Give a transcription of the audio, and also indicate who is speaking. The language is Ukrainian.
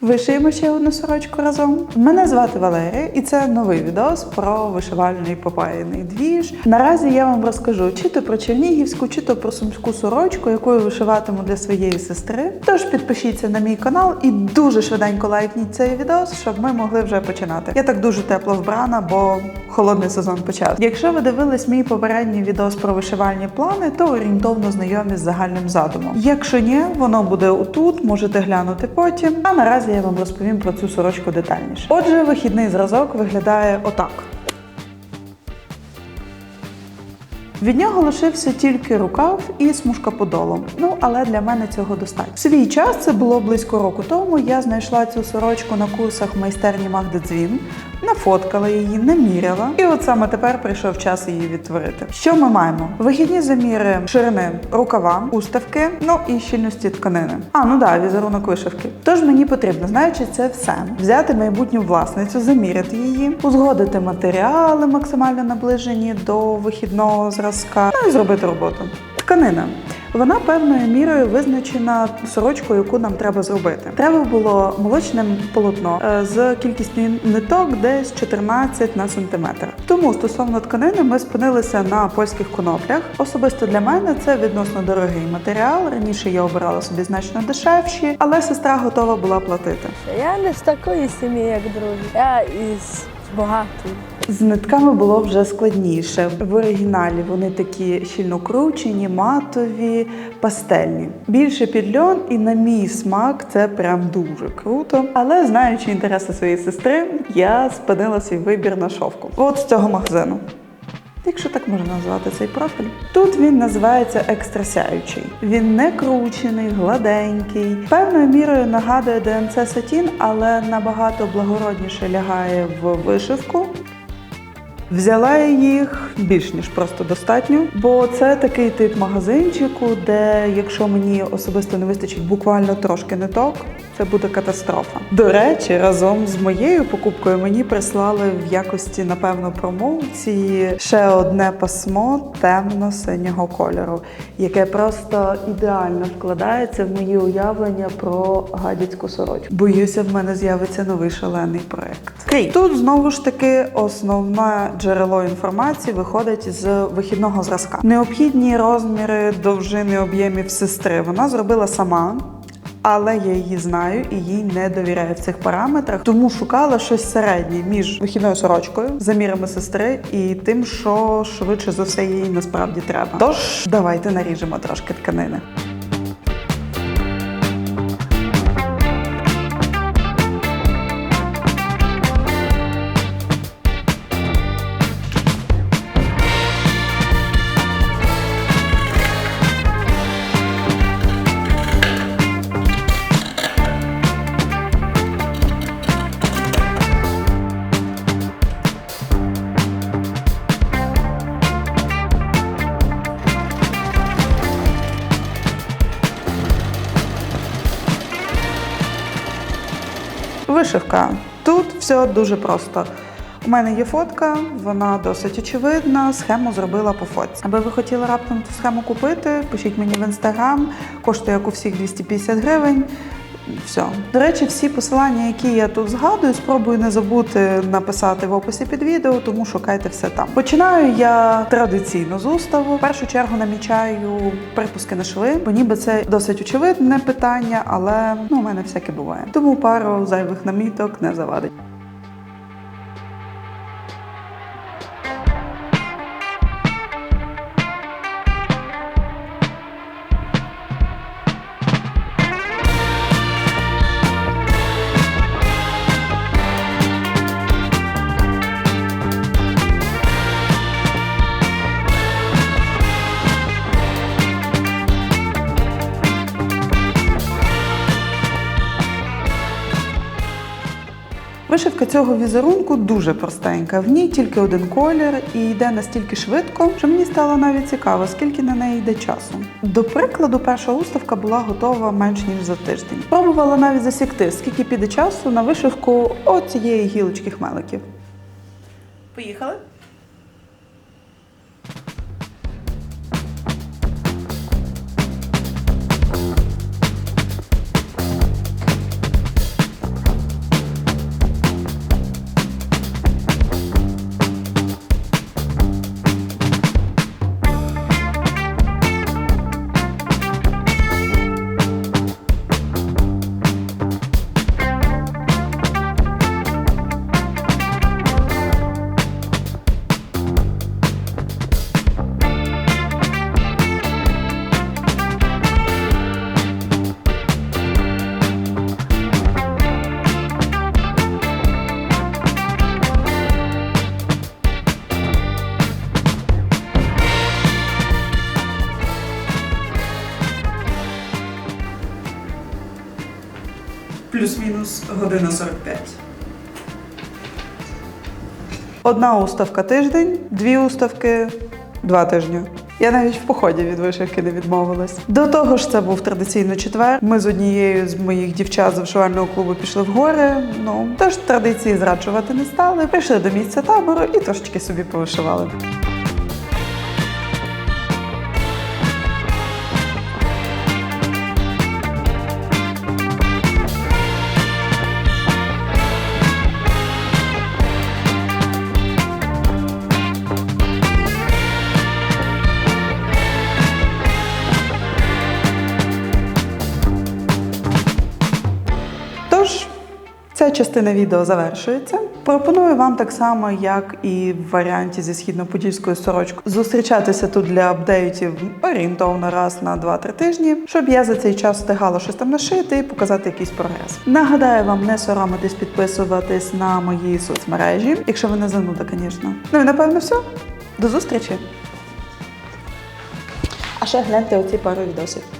Speaker 1: Вишиємо ще одну сорочку разом. Мене звати Валерія, і це новий відос про вишивальний попаяний двіж. Наразі я вам розкажу чи то про чернігівську, чи то про сумську сорочку, яку я вишиватиму для своєї сестри. Тож підпишіться на мій канал і дуже швиденько лайкніть цей відос, щоб ми могли вже починати. Я так дуже тепло вбрана, бо холодний сезон почав. Якщо ви дивились мій попередній відос про вишивальні плани, то орієнтовно знайомі з загальним задумом. Якщо ні, воно буде отут, можете глянути потім. А наразі я вам розповім про цю сорочку детальніше. Отже, вихідний зразок виглядає отак. Від нього лишився тільки рукав і смужка подолом. Ну але для мене цього достатньо. Свій час це було близько року тому. Я знайшла цю сорочку на курсах майстерні Магди Дзвін, нафоткала її, наміряла. І от саме тепер прийшов час її відтворити. Що ми маємо? Вихідні заміри ширини рукава, уставки, ну і щільності тканини. А ну да, візерунок вишивки. Тож мені потрібно, знаючи це все, взяти майбутню власницю, заміряти її, узгодити матеріали максимально наближені до вихідного зразка, ну і зробити роботу. Тканина. Вона певною мірою визначена сорочкою, яку нам треба зробити. Треба було молочним полотно е, з кількістю ниток десь 14 на сантиметр. Тому стосовно тканини ми спинилися на польських коноплях. Особисто для мене це відносно дорогий матеріал. Раніше я обирала собі значно дешевші, але сестра готова була платити.
Speaker 2: Я не з такої сім'ї, як другі. Я із багатої.
Speaker 1: З нитками було вже складніше. В оригіналі вони такі щільно кручені, матові, пастельні. Більше під льон, і на мій смак це прям дуже круто. Але знаючи інтереси своєї сестри, я спинила свій вибір на шовку. От з цього магазину. Якщо так можна назвати цей профіль, тут він називається екстрасяючий. Він не кручений, гладенький. Певною мірою нагадує ДМЦ Сатін, але набагато благородніше лягає в вишивку. Взяла я їх більш ніж просто достатньо, бо це такий тип магазинчику, де якщо мені особисто не вистачить буквально трошки ниток, це буде катастрофа. До речі, разом з моєю покупкою мені прислали в якості, напевно, промоції ще одне пасмо темно-синього кольору, яке просто ідеально вкладається в мої уявлення про гадяцьку сорочку. Боюся, в мене з'явиться новий шалений проект. Крій. Тут знову ж таки основне джерело інформації виходить з вихідного зразка. Необхідні розміри довжини об'ємів сестри вона зробила сама. Але я її знаю і їй не довіряю в цих параметрах, тому шукала щось середнє між вихідною сорочкою, замірами сестри і тим, що швидше за все їй насправді треба. Тож давайте наріжемо трошки тканини. Вишивка. Тут все дуже просто. У мене є фотка, вона досить очевидна. Схему зробила по фотці. Аби ви хотіли раптом ту схему купити, пишіть мені в інстаграм, коштує як у всіх 250 гривень. Все. До речі, всі посилання, які я тут згадую, спробую не забути написати в описі під відео, тому шукайте все там. Починаю я традиційно з уставу. В першу чергу намічаю припуски на шви, бо ніби це досить очевидне питання, але ну, у мене всяке буває. Тому пару зайвих наміток не завадить. Вишивка цього візерунку дуже простенька. В ній тільки один колір і йде настільки швидко, що мені стало навіть цікаво, скільки на неї йде часу. До прикладу, перша уставка була готова менш ніж за тиждень. Пробувала навіть засікти, скільки піде часу на вишивку оцієї гілочки хмеликів. Поїхали? Година 45. Одна уставка тиждень, дві уставки два тижні. Я навіть в поході від вишивки не відмовилась. До того ж, це був традиційно четвер. Ми з однією з моїх дівчат з вишивального клубу пішли в гори. Ну теж традиції зраджувати не стали. Прийшли до місця табору і трошечки собі повишивали. Частина відео завершується. Пропоную вам так само, як і в варіанті зі східно-подільською сорочкою, зустрічатися тут для апдейтів орієнтовно раз на 2-3 тижні, щоб я за цей час встигала щось там нашити і показати якийсь прогрес. Нагадаю вам не соромитись підписуватись на мої соцмережі, якщо ви не зануда, звісно. Ну і напевно все. До зустрічі! А ще гляньте оці пару відосів.